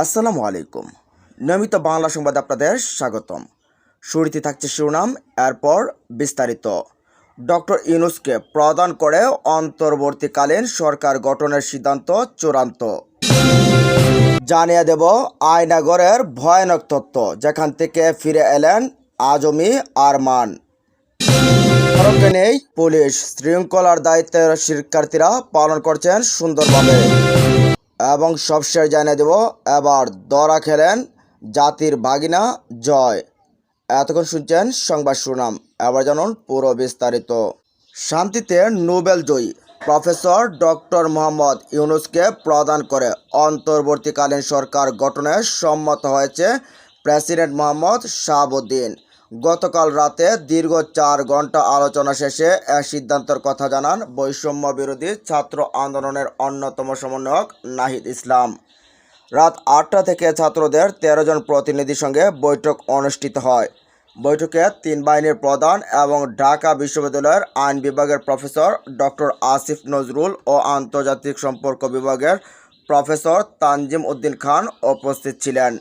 আসসালামু আলাইকুম। নিয়মিত বাংলা সংবাদ আপনাদের স্বাগতম। শুরুতে থাকছে শিরোনাম, এরপর বিস্তারিত। ডক্টর ইউনুসকে প্রদান করে অন্তর্বর্তীকালীন সরকার গঠনের সিদ্ধান্ত চূড়ান্ত। জানিয়ে দেব আয়নাগরের ভয়ানক তত্ত্ব যেখান থেকে ফিরে এলেন আজমি আরমান। সড়কে নেই, পুলিশ শৃঙ্খলার দায়িত্বের শিক্ষার্থীরা পালন করছেন সুন্দরভাবে। এবং সবশেষ জানিয়ে দেব, এবার দরা খেলেন জাতির ভাগিনা জয়। এতক্ষণ শুনছেন সংবাদ শুনাম এবার জানুন পুরো বিস্তারিত। শান্তিতে নোবেল জয়ী প্রফেসর ডক্টর মোহাম্মদ ইউনুসকে প্রদান করে অন্তর্বর্তীকালীন সরকার গঠনে সম্মত হয়েছে প্রেসিডেন্ট মোহাম্মদ শাহাবুদ্দিন। গতকাল রাতে দীর্ঘ চার ঘণ্টা আলোচনা শেষে এক সিদ্ধান্তের কথা জানান বৈষম্য বিরোধী ছাত্র আন্দোলনের অন্যতম সমন্বয়ক নাহিদ ইসলাম। রাত আটটা থেকে ছাত্রদের তেরো জন প্রতিনিধির সঙ্গে বৈঠক অনুষ্ঠিত হয়। বৈঠকে তিন বাহিনীর প্রধান এবং ঢাকা বিশ্ববিদ্যালয়ের আইন বিভাগের প্রফেসর ডক্টর আসিফ নজরুল ও আন্তর্জাতিক সম্পর্ক বিভাগের প্রফেসর তানজিম উদ্দিন খান উপস্থিত ছিলেন।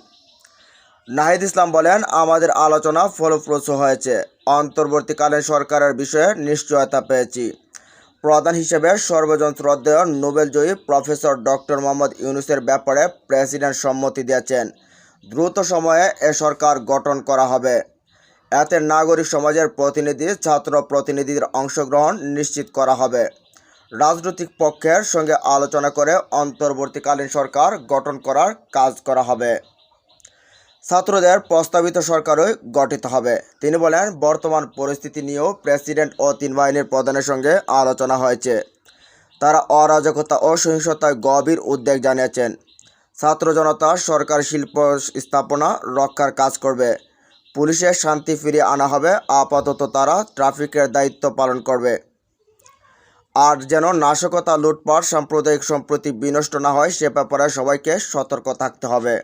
নাহিদ ইসলাম বলেন, আমাদের আলোচনা ফলপ্রসূ হয়েছে। অন্তর্বর্তীকালীন সরকারের বিষয়ে নিশ্চয়তা পেয়েছি। প্রধান হিসেবে সর্বজন শ্রদ্ধেয় নোবেলজয়ী প্রফেসর ডক্টর মোহাম্মদ ইউনুসের ব্যাপারে প্রেসিডেন্ট সম্মতি দিয়েছেন। দ্রুত সময়ে এ সরকার গঠন করা হবে। এতে নাগরিক সমাজের প্রতিনিধি, ছাত্র প্রতিনিধিদের অংশগ্রহণ নিশ্চিত করা হবে। রাজনৈতিক পক্ষের সঙ্গে আলোচনা করে অন্তর্বর্তীকালীন সরকার গঠন করার কাজ করা হবে। ছাত্রদের প্রস্তাবিত সরকারই গঠিত হবে। তিনি বলেন, বর্তমান পরিস্থিতি নিয়েও প্রেসিডেন্ট ও তিন বাহিনীর প্রধানের সঙ্গে আলোচনা হয়েছে। তারা অরাজকতা ও সহিংসতায় গভীর উদ্বেগ জানিয়েছেন। ছাত্র জনতা সরকার শিল্প স্থাপনা রক্ষার কাজ করবে। পুলিশের শান্তি ফিরিয়ে আনা হবে। আপাতত তারা ট্রাফিকের দায়িত্ব পালন করবে। আর যেন নাশকতা, লুটপাট, সাম্প্রদায়িক সম্প্রতি বিনষ্ট না হয়, সে ব্যাপারে সবাইকে সতর্ক থাকতে হবে।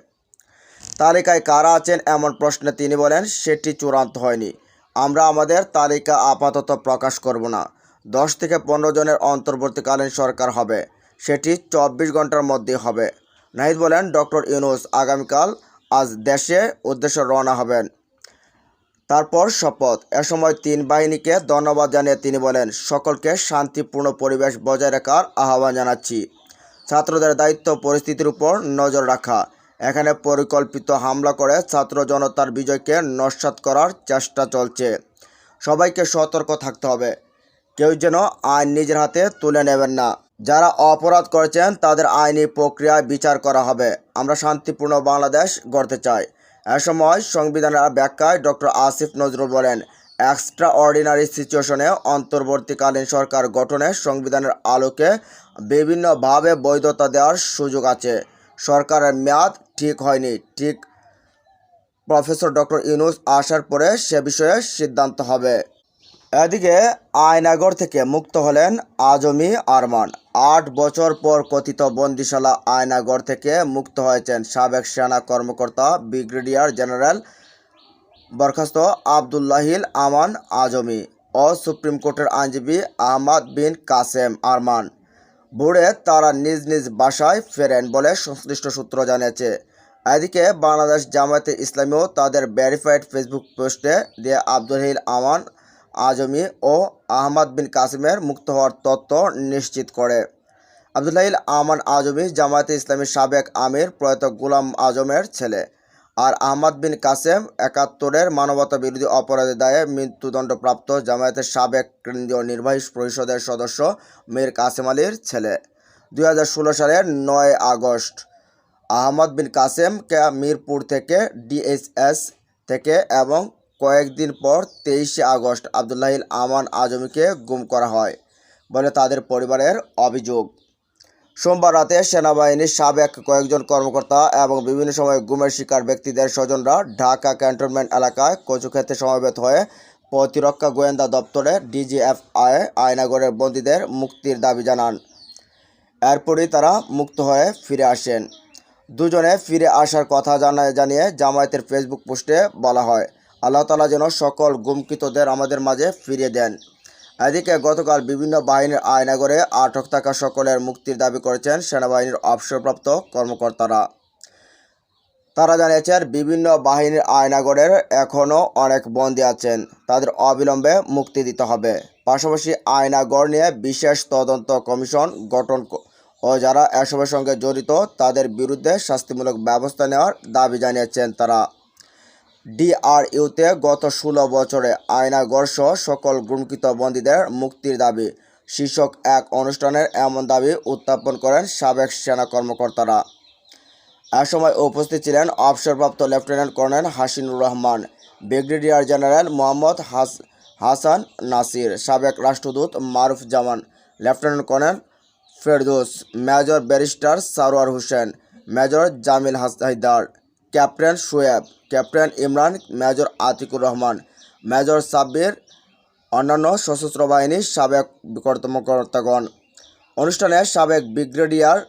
তালিকায় কারা আছেন এমন প্রশ্নে তিনি বলেন, সেটি চূড়ান্ত হয়নি। আমরা আমাদের তালিকা আপাতত প্রকাশ করব না। দশ থেকে পনেরো জনের অন্তর্বর্তীকালীন সরকার হবে। সেটি চব্বিশ ঘণ্টার মধ্যে হবে। নাহিদ বলেন, ডক্টর ইউনুস আগামীকাল আজ দেশে উদ্দেশ্যে রওনা হবেন। তারপর শপথ। এ সময় তিন বাহিনীকে ধন্যবাদ জানিয়ে তিনি বলেন, সকলকে শান্তিপূর্ণ পরিবেশ বজায় রাখার আহ্বান জানাচ্ছি। ছাত্রদের দায়িত্ব পরিস্থিতির উপর নজর রাখা। এখানে পরিকল্পিত হামলা করে ছাত্র জনতার বিজয়কে নস্যাৎ করার চেষ্টা চলছে। সবাইকে সতর্ক থাকতে হবে। কেউ যেন আইন নিজের হাতে তুলে নেবেন না। যারা অপরাধ করেছেন, তাদের আইনি প্রক্রিয়ায় বিচার করা হবে। আমরা শান্তিপূর্ণ বাংলাদেশ গড়তে চাই। এ সময় সংবিধানের ব্যাখ্যায় ডক্টর আসিফ নজরুল বলেন এক্সট্রা অর্ডিনারি সিচুয়েশনে অন্তর্বর্তীকালীন সরকার গঠনে সংবিধানের আলোকে বিভিন্নভাবে বৈধতা দেওয়ার সুযোগ আছে। সরকারের মেয়াদ ঠিক হয়নি। ঠিক প্রফেসর ডক্টর ইউনুস আসার পরে সে বিষয়ে সিদ্ধান্ত হবে। এদিকে আয়নাগর থেকে মুক্ত হলেন আজমি আরমান। আট বছর পর কথিত বন্দিশালা আয়নাগর থেকে মুক্ত হয়েছেন সাবেক সেনা কর্মকর্তা, ব্রিগেডিয়ার জেনারেল বরখাস্ত আবদুল্লাহিল আমান আজমি ও সুপ্রিম কোর্টের আইনজীবী আহমদ বিন কাসেম আরমান। ভোরে তারা নিজ নিজ বাসায় ফেরেন বলে সংশ্লিষ্ট সূত্র জানিয়েছে। এদিকে বাংলাদেশ জামায়াতে ইসলামীও তাদের ভেরিফাইড ফেসবুক পোস্টে দিয়ে আব্দুল হিল, আমান আজমি ও আহমদ বিন কাসিমের মুক্ত হওয়ার তথ্য নিশ্চিত করে। আবদুল্লাহিল আমান আজমি জামায়াতে ইসলামীর সাবেক আমির, প্রয়াত গুলাম আজমের ছেলে। আর আহমদ বিন কাসেম একাত্তরের মানবতা বিরোধী অপরাধের দায়ে মৃত্যুদণ্ডপ্রাপ্ত জামায়াতের সাবেক কেন্দ্রীয় নির্বাহী পরিষদের সদস্য মীর কাসেম আলীর ছেলে। দুই হাজার ষোলো সালের নয় আগস্ট, আহমদ বিন কাসেমকে মিরপুর থেকে ডিএসএস থেকে এবং কয়েকদিন পর তেইশে আগস্ট আবদুল্লাহিল আমান আজমিকে গুম করা হয় বলে তাদের পরিবারের অভিযোগ। সোমবার রাতে সেনাবাহিনীর সাবেক কয়েকজন কর্মকর্তা এবং বিভিন্ন সময় গুমের শিকার ব্যক্তিদের স্বজনরা ঢাকা ক্যান্টনমেন্ট এলাকায় কচুক্ষেত্রে সমবেত হয়ে প্রতিরক্ষা গোয়েন্দা দপ্তরে ডিজিএফআই, আয়নাগরের বন্দীদের মুক্তির দাবি জানান। এরপরই তারা মুক্ত হয়ে ফিরে আসেন। দুজনে ফিরে আসার কথা জানা জানিয়ে জামায়াতের ফেসবুক পোস্টে বলা হয়, আল্লাহ তালা যেন সকল গুমকৃতদের আমাদের মাঝে ফিরিয়ে দেন। এদিকে গতকাল বিভিন্ন বাহিনীর আয়নাগরে আটক থাকা সকলের মুক্তির দাবি করেছেন সেনাবাহিনীর অবসরপ্রাপ্ত কর্মকর্তারা। তারা জানিয়েছেন, বিভিন্ন বাহিনীর আয়নাগরের এখনও অনেক বন্দী আছেন। তাদের অবিলম্বে মুক্তি দিতে হবে। পাশাপাশি আয়নাগর নিয়ে বিশেষ তদন্ত কমিশন গঠন ও যারা এসবের সঙ্গে জড়িত, তাদের বিরুদ্ধে শাস্তিমূলক ব্যবস্থা নেওয়ার দাবি জানিয়েছেন তারা। ডিআরইউতে গত ষোলো বছরে আয়নাগর সহ সকল গুণকৃত বন্দীদের মুক্তির দাবি। শীর্ষক এক অনুষ্ঠানের এমন দাবি উত্থাপন করেন সাবেক সেনা কর্মকর্তারা। এ সময় উপস্থিত ছিলেন অবসরপ্রাপ্ত lieutenant colonel Hasinur Rahman, brigadier general Mohammad হাস, হাসান নাসির, সাবেক রাষ্ট্রদূত Maruf Zaman lieutenant colonel Ferdous, major barrister Sarwar Hossain, major Jamil হাস- Haider. Captain Shoaib, captain Imran, major Atiqur Rahman, major Sabbir, অন্যান্য সশস্ত্র বাহিনীর সাবেক কর্মকর্তাগণ অনুষ্ঠানে সাবেক ব্রিগেডিয়ার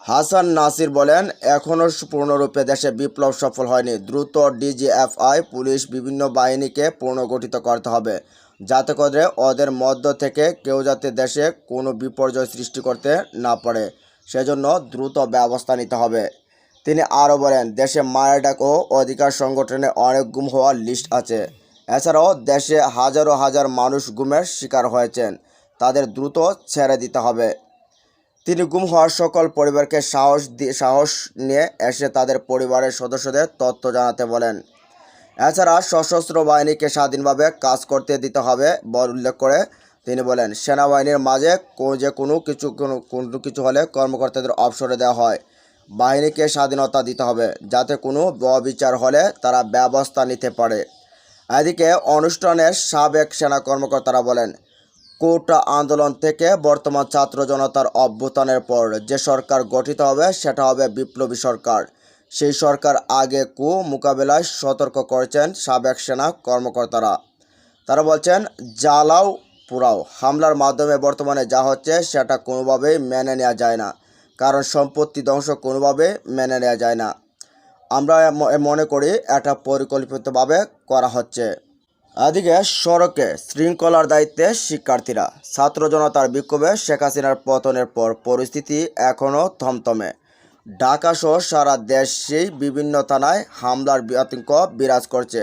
হাসান নাসির বলেন এখনও পূর্ণরূপে দেশে বিপ্লব সফল হয়নি। দ্রুত ডিজিএফআই, পুলিশ, বিভিন্ন বাহিনীকে পুনর্গঠিত করতে হবে। যাতে করে ওদের মধ্য থেকে কেউ যাতে দেশে কোনো বিপর্যয় সৃষ্টি করতে না পারে। সেজন্য দ্রুত ব্যবস্থা নিতে হবে। তিনি আরও বলেন, দেশে মায়ের ডাক ও অধিকার সংগঠনে অনেক গুম হওয়ার লিস্ট আছে। এছাড়াও দেশে হাজারো হাজার মানুষ গুমের শিকার হয়েছেন। তাদের দ্রুত ছেড়ে দিতে হবে। তিনি গুম হওয়ার সকল পরিবারকে সাহস দিয়ে সাহস নিয়ে এসে তাদের পরিবারের সদস্যদের তথ্য জানাতে বলেন। এছাড়া সশস্ত্র বাহিনীকে স্বাধীনভাবে কাজ করতে দিতে হবে বল উল্লেখ করে তিনি বলেন, সেনাবাহিনীর মাঝে যে কোনো কিছু কোনো কিছু হলে কর্মকর্তাদের অবসরে দেওয়া হয়। বাহিনীকে স্বাধীনতা দিতে হবে, যাতে কোনো বিচার হলে তারা ব্যবস্থা নিতে পারে। এদিকে অনুষ্ঠানের সাবেক সেনা কর্মকর্তারা বলেন, কোটা আন্দোলন থেকে বর্তমান ছাত্র জনতার অভ্যুত্থানের পর যে সরকার গঠিত হবে, সেটা হবে বিপ্লবী সরকার। সেই সরকার আগে কু মোকাবেলায় সতর্ক করেছেন সাবেক সেনা কর্মকর্তারা। তারা বলছেন, জ্বালাও পুরাও হামলার মাধ্যমে বর্তমানে যা হচ্ছে, সেটা কোনোভাবেই মেনে নেওয়া যায় না। কারণ সম্পত্তি ধ্বংস কোনোভাবে মেনে নেওয়া যায় না। আমরা মনে করি এটা পরিকল্পিতভাবে করা হচ্ছে। এদিকে সড়কে শৃঙ্খলার দায়িত্বে শিক্ষার্থীরা। ছাত্র জনতার বিক্ষোভে শেখ হাসিনার পতনের পর পরিস্থিতি এখনও থমথমে। ঢাকা সহ সারা দেশেই বিভিন্ন থানায় হামলার আতঙ্ক বিরাজ করছে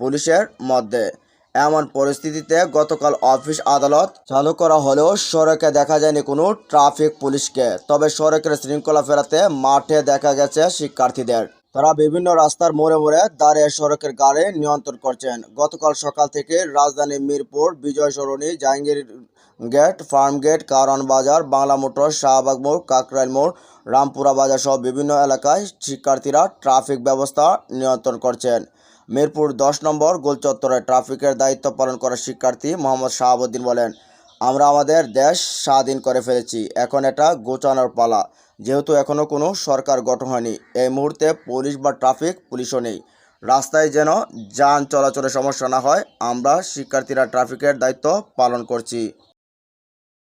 পুলিশের মধ্যে। এমন পরিস্থিতিতে গতকাল অফিস আদালত চালু করা হলেও সড়কে দেখা যায়নি কোনো ট্রাফিক পুলিশকে। তবে সড়কের শৃঙ্খলা ফেরাতে মাঠে দেখা গেছে শিক্ষার্থীদের। তারা বিভিন্ন রাস্তার মোড়ে মোড়ে দাঁড়িয়ে সড়কের গাড়ি নিয়ন্ত্রণ করছেন। গতকাল সকাল থেকে রাজধানী Mirpur Bijoy Sarani Jahangir gate, farm gate Karwan Bazar, Bangla motor, Shahbag মোড়, কাকরাইল মোড়, রামপুরা বাজার সহ বিভিন্ন এলাকায় শিক্ষার্থীরা ট্রাফিক ব্যবস্থা নিয়ন্ত্রণ করছেন। মিরপুর দশ নম্বর গোলচত্বরে ট্রাফিকের দায়িত্ব পালন করা শিক্ষার্থী মোহাম্মদ শাহাবুদ্দিন বলেন, আমরা আমাদের দেশ স্বাধীন করে ফেলেছি, এখন এটা গোচানোর পালা। যেহেতু এখনও কোনো সরকার গঠন হয়নি, এই মুহূর্তে পুলিশ বা ট্রাফিক পুলিশও নেই। রাস্তায় যেন যান চলাচলের সমস্যা না হয়, আমরা শিক্ষার্থীরা ট্রাফিকের দায়িত্ব পালন করছি।